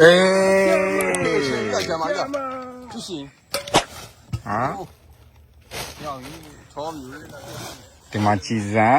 အေးကျမကြီးသူရှင်ဟာရောင်းကြီးထောမီဒီမှာကြည်စက်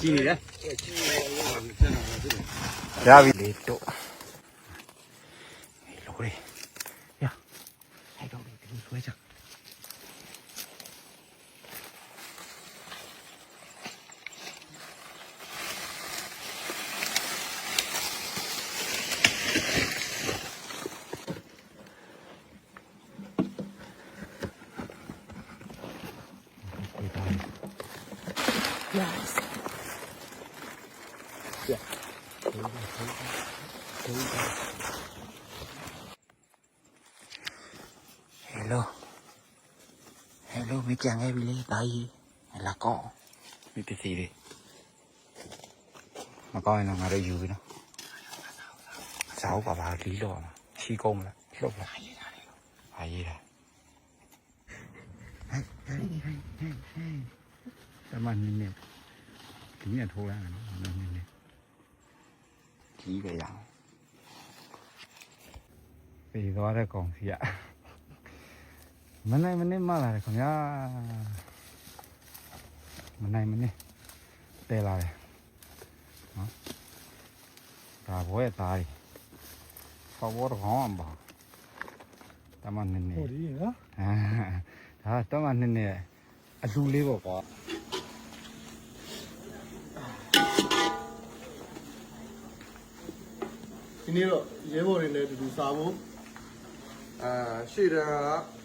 ကြည်နေလားရပြီလေတော့လို့ရ ကြံခဲ့ပြီလေတာကြီးဟလာကောမိပစီလေးမကောင်းရင်တော့ငါတို့ယူပြီနော်စာအုပ်ပါပါလီးတော့မှာချီကုန်မလားလှုပ်လားဟာရေးတာဟဲ့ဟဲ့ဟဲ့ဟဲ့ဟဲ့တမန်နေနေဒီနေ့ထိုးရမယ်နော်နည်းနည်းကြီးပဲရအောင်ပြေသွားတဲ့ကောင်စီက မနိုင်မနစ်မလာတယ်ခင်ဗျာမနိုင်မနစ်တဲလာတယ်နော်ဒါဘွဲသားကြီးဖော်ဘောတော့ခေါင်းပါတမန်နေနေဟုတ်ပြီနော်ဒါတမန်နေနေအလူလေးပေါ့ကွာဒီနေ့တော့ရဲဘော်တွေနဲ့အတူတူစားဖို့အာရှေ့တန်းက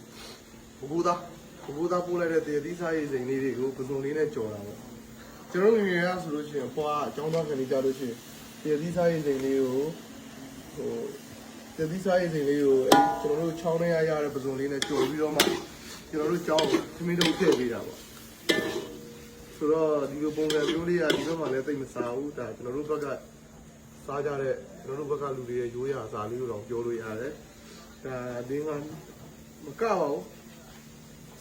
ဘဘူသားဘဘူသားပို့လိုက်တဲ့တရသီးစားရည်စိန်လေးတွေကိုပစုံလေးနဲ့ကြော်တာပေါ့ကျွန်တော်ငယ်ငယ်ကဆိုလို့ရှိရင်ဖွာအကြောင်းသားကနေကြလို့ရှိရင်တရသီးစားရည်စိန်လေးကိုဟိုတရသီးစားရည်စိန်လေးကိုအဲကျွန်တော်တို့ချောင်းထဲရရတဲ့ပစုံလေးနဲ့ကြော်ပြီးတော့မှကျွန်တော်တို့ကြောင်းသမီးတို့ထည့်ပေးတာပေါ့ဆိုတော့ဒီလိုပုံစံမျိုးလေးကဒီဘက်မှာလည်းသိပ်မစားဘူးဒါကျွန်တော်တို့ဘက်ကစားကြတဲ့ကျွန်တော်တို့ဘက်ကလူတွေရဲ့ရိုးရာစာလေးကိုတော့ပြောလို့ရတယ်။ဒါဒီကမကပါဘူး။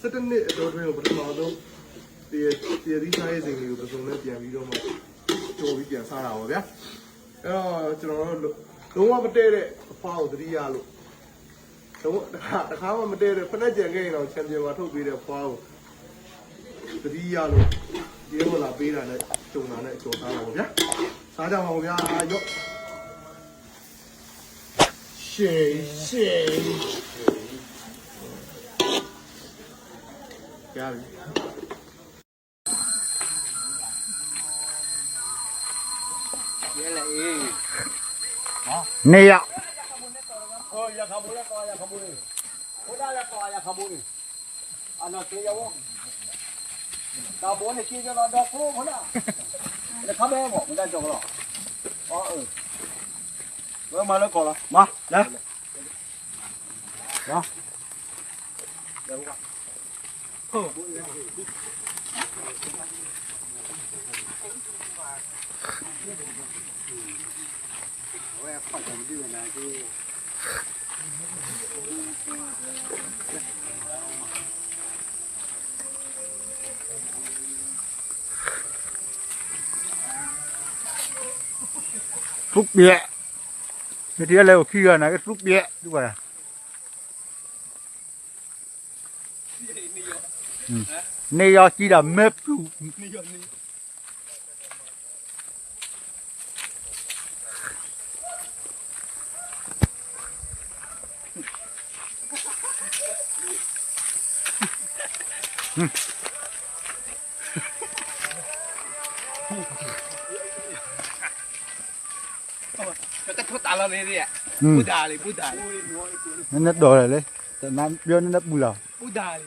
စက်တနစ်အတော်တွင်းကိုပထမဆုံးဒီဒီဒီစားရေးစိန်လေးကိုပစုံနဲ့ပြန်ပြီးတော့မှကြော်ပြီးပြန်စားတာပါဗျာ။အဲ့တော့ကျွန်တော်တို့လုံးဝမတည့်တဲ့အဖောက်ကိုသတိရလို့တော့တခါတခါမှမတည့်တဲ့ဖက်နဲ့ကြံခဲ့ရင်တော့ချန်ပီယံမှာထုတ်ပေးတဲ့ဖွားကိုသတိရလို့ဒီလိုလာပေးတာနဲ့ဂျုံတာနဲ့ကြော်သားတာပါဗျာ။စားကြပါဦးဗျာရော့ရှေးရှေး ยาเนี่อ่เออยาขบุนอย่อยาขบุนโอ้ได้ยาขบุอยาขบุนอันนั้นเตี้ยวตาบนไอ้กี้จะนอนดอกโคมนะแล้วข้าแม่บอกมันได้จบหรออ๋อเออเมื่อมาแล้วก่อนละมาเนาะเดี๋ยวก่อน lúc bịa cái đĩa leo kia này cái lúc bịa đúng rồi Này do chỉ là mép chú. Ừ. Hmm. nó đổ lại đấy tận nam biêu nó đắp bù lò bù đà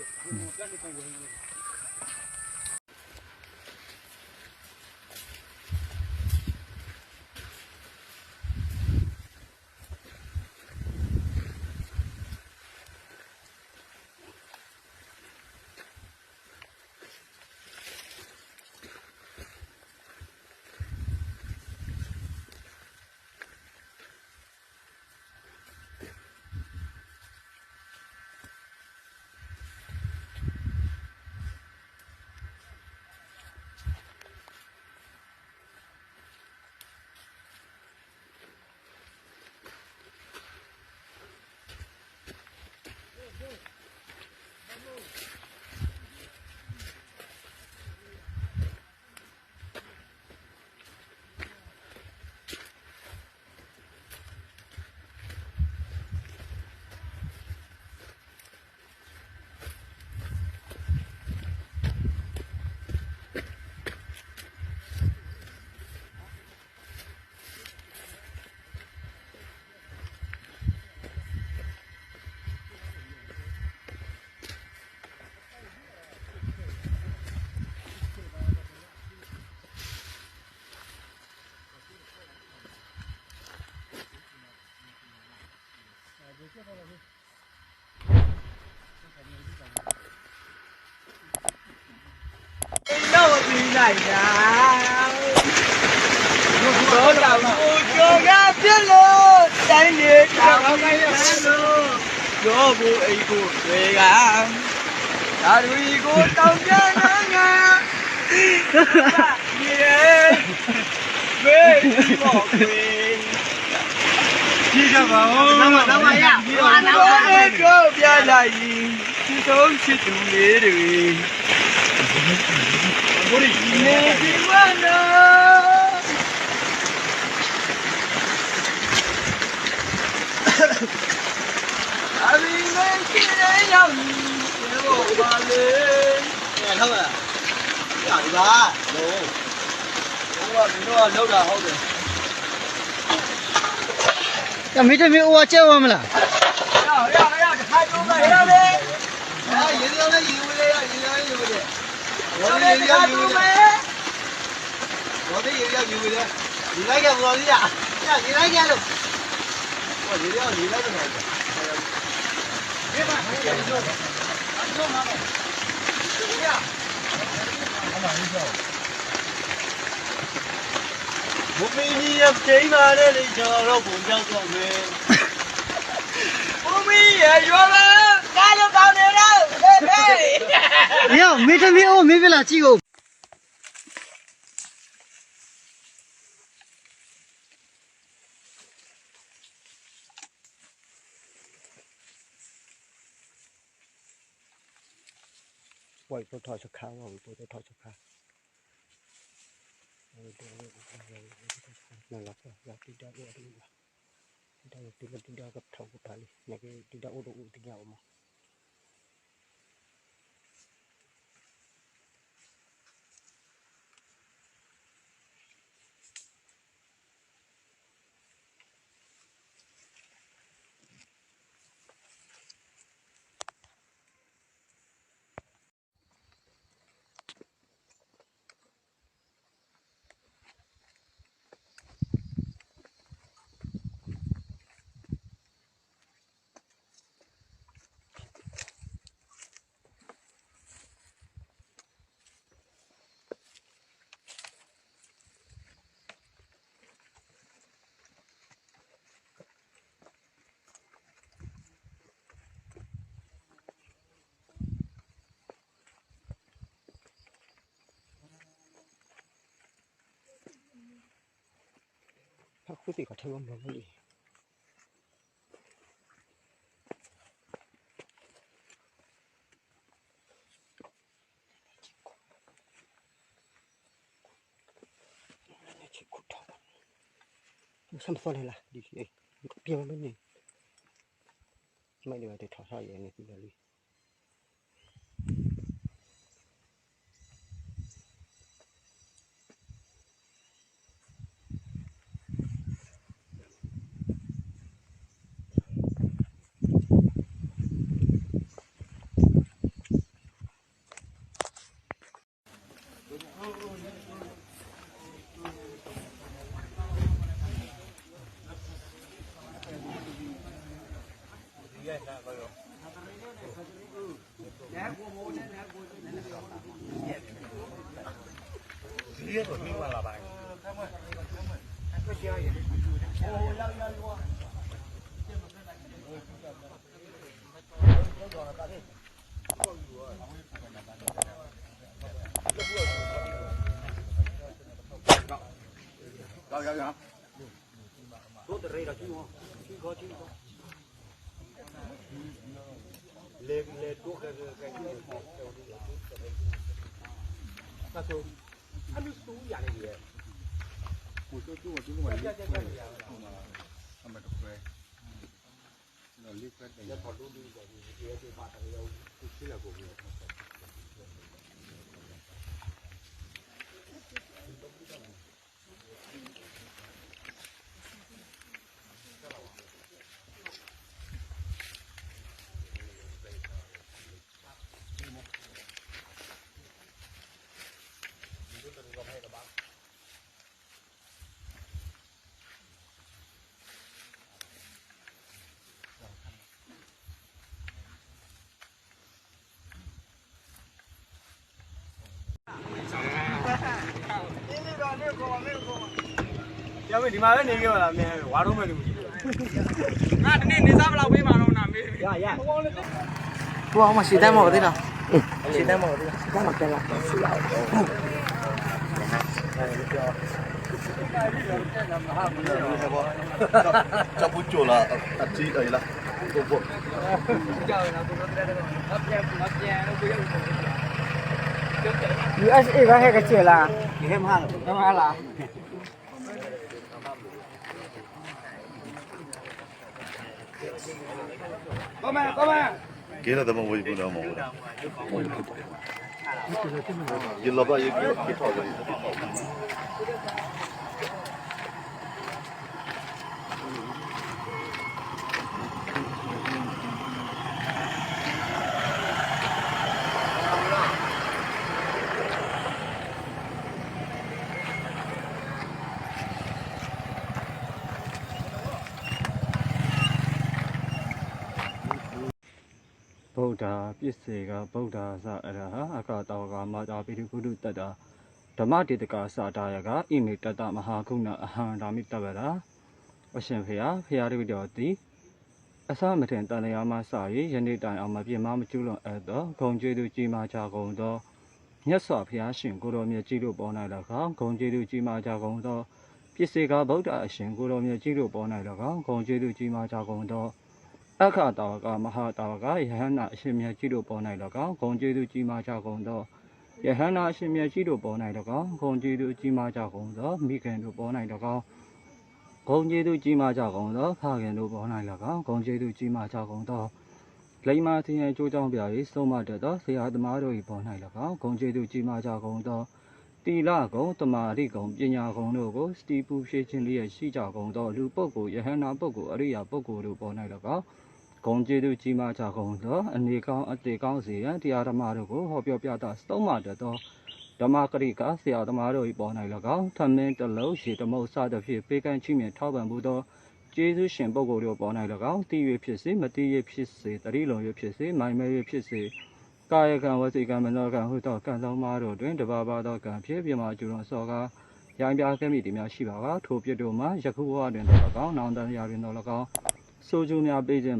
này Số đầu vui chưa ra biết luôn. Đây nhiệt đồng ngay luôn Số vui cuộc về gà Đã đuôi cuộc tông nhớ nhớ nha Nhiệt Về bỏ quyền Chi cho vào Đâu mà đâu mà nha mà đâu mà Đâu mà đâu mà Đâu mà đâu mà မရဘာနာလဲကိုပြလိုက်ဒီဆုံးချစ်သူလေးတွေဘိုးရီနေဒီဝနာအဘိမရှိတဲ့ရောက်ကြီးဘောပါလေအဲဟုတ်လားရဒီပါလို့ဘောကဒီတော့လောက်တာဟုတ်တယ်ကမိတမီအိုဝကျဲဝမလားရရရတခါကျုံးလိုက်ရတယ်အဲရေစရောလည်းရေဝဲရရေရောရေဝဲရ ဘောလေးရေရောရေဝဲဘောလေးရေရောရေဝဲဒီလိုက်ကဘောလေးရရဒီလိုက်ကြလို့ဟောရေရောရေလိုက်တော့ဒီမှာရေရောအကျုံးမှာရဘုမင်းကြီးရဲ့ချိန်ပါနဲ့လေကျွန်တော်တို့ပုံပြောက်တော့မယ်ဘုမင်းရဲ့ရွာလာကားလို့ကောင်းနေတော့ Yo, mi ta mi o mi vela chi o. Wait, put touch a car, wait, put touch a car. Nó lọc rồi, đi đâu, đi đi đâu, đi đâu, đi đâu, gặp thầu của bà đi, đi đâu, đi đi đâu mà. các quý vị có thể bấm vào đi xăm xôi này là đi đi piêu bên này mấy đứa thì thỏ thỏ vậy này đi giờ đi. Giết rồi nhưng mà là bài. Rồi rồi. Tốt từ đây là chứ không? Chứ có chứ không? le le tu ke ke ke ta tu a lu tu ya le ye ku tu tu tu ma le ku ma ma tu ke no le ke ya pa lu du ya ye ke ba ta ya ku chi la ko ni ။ကြောင်မင်းဒီမှာပဲနေခဲ့ပါလားမင်းဝါတော့မယ်လို့ကြည့်။ငါဒီနေ့နေစားဘယ်လောက်ပေးမှာတော့နာမေးပြီ။ရရ။ကိုအောင်မရှိတမ်းမော်သေးလား။ရှိတမ်းမော်သေးလား။တမ်းမော်တယ်လား။ဟုတ်။จะพูดจุละตัดจีเลยละตัวพวกเจ้าเราตัวเราได้แล้วรับแย่รับแย่แล้วกูยังอยู่ USA ก็ให้กันเจอละเห็นมั้งเห็นมั้งล่ะ Come on, come on. Gila da mawai guna mo. Gila ba yi ki ta da. ဒ္ဓပစ္စေကဗုဒ္ဓသအရဟအကတောကမာတာပိတုကုတုတတ္တဓမ္မတေတကသာတာယကဣမိတတမဟာကုဏအဟံဓာမိတဗရာအရှင်ဖေယဖေယရိတော်တိအစမထင်တန်လျာမစ၍ယနေ့တိုင်အောင်မပြင်းမမကျူးလွန်အပ်သောဂုံကျေးသူကြီးမားကြကုန်သောမြတ်စွာဘုရားရှင်ကိုတော်မြတ်ကြီးတို့ပေါ်၌၎င်းဂုံကျေးသူကြီးမားကြကုန်သောပစ္စေကဗုဒ္ဓအရှင်ကိုတော်မြတ်ကြီးတို့ပေါ်၌၎င်းဂုံကျေးသူကြီးမားကြကုန်သော အခတာဝကမဟာတာဝကယဟန္တာအရှင်မြတ်ကြီးတို့ပေါ်၌၎င်းဂုံကျေးဇူးကြီးမားကြကုန်သောယဟန္တာအရှင်မြတ်ကြီးတို့ပေါ်၌၎င်းဂုံကျေးဇူးကြီးမားကြကုန်သောမိခင်တို့ပေါ်၌၎င်းဂုံကျေးဇူးကြီးမားကြကုန်သောဖခင်တို့ပေါ်၌၎င်းဂုံကျေးဇူးကြီးမားကြကုန်သောလိမ္မာသင်ရဲ့ကြိုးကြောင်းပြ၍ဆုံးမတတ်သောဆရာသမားတို့၏ပေါ်၌၎င်းဂုံကျေးဇူးကြီးမားကြကုန်သောတီလကုံတမာရိကုံပညာကုံတို့ကိုစတီပူဖြည့်ခြင်းလျက်ရှိကြကုန်သောလူပုဂ္ဂိုလ်ယဟန္တာပုဂ္ဂိုလ်အရိယာပုဂ္ဂိုလ်တို့ပေါ်၌၎င်း ဂုံကျေးဇူးကြီးမားကြကုန်သောအနေကောင်းအသေးကောင်းစေရန်တရားဓမ္မတို့ကိုဟောပြောပြတာသုံးမတတ်သောဓမ္မကရိကဆရာသမားတို့၏ပေါ်၌၎င်းထမင်းတစ်လုံးရှိတမုတ်စသဖြင့်ပေးကမ်းချိမြင်ထောက်ပံ့မှုသောကျေးဇူးရှင်ပုဂ္ဂိုလ်တို့ပေါ်၌၎င်းတည်၍ဖြစ်စေမတည်၍ဖြစ်စေတတိလုံး၍ဖြစ်စေမိုင်မဲ၍ဖြစ်စေကာယကံဝစီကံမနောကံဟုသောကံသုံးပါးတို့တွင်တဘာဘာသောကံဖြစ်ပြမကျူတော်စောကားရိုင်းပြခဲ့မိသည်များရှိပါကထိုပြစ်တို့မှာယခုဘဝတွင်သော၎င်းနောင်တန်ရာတွင်သော၎င်း ဆိုကြများပေးခြင်း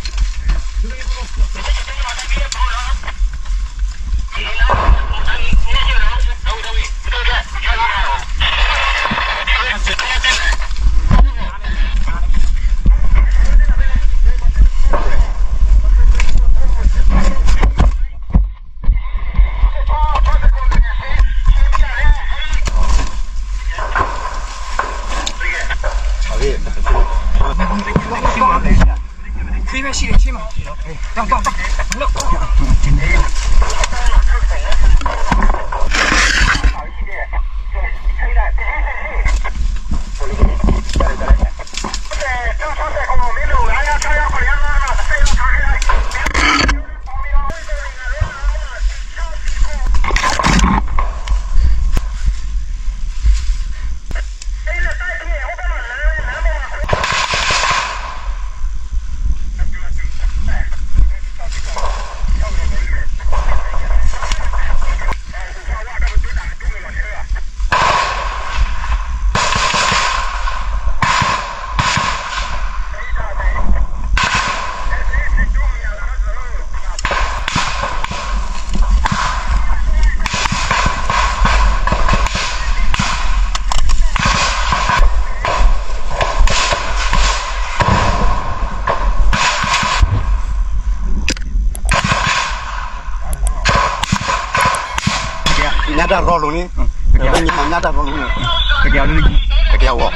လေခရီးမရှိရင်ချင်းမတော့တော့တော့လောက် ညတာရောလုံးနေတကယ်လို့တကယ်ရော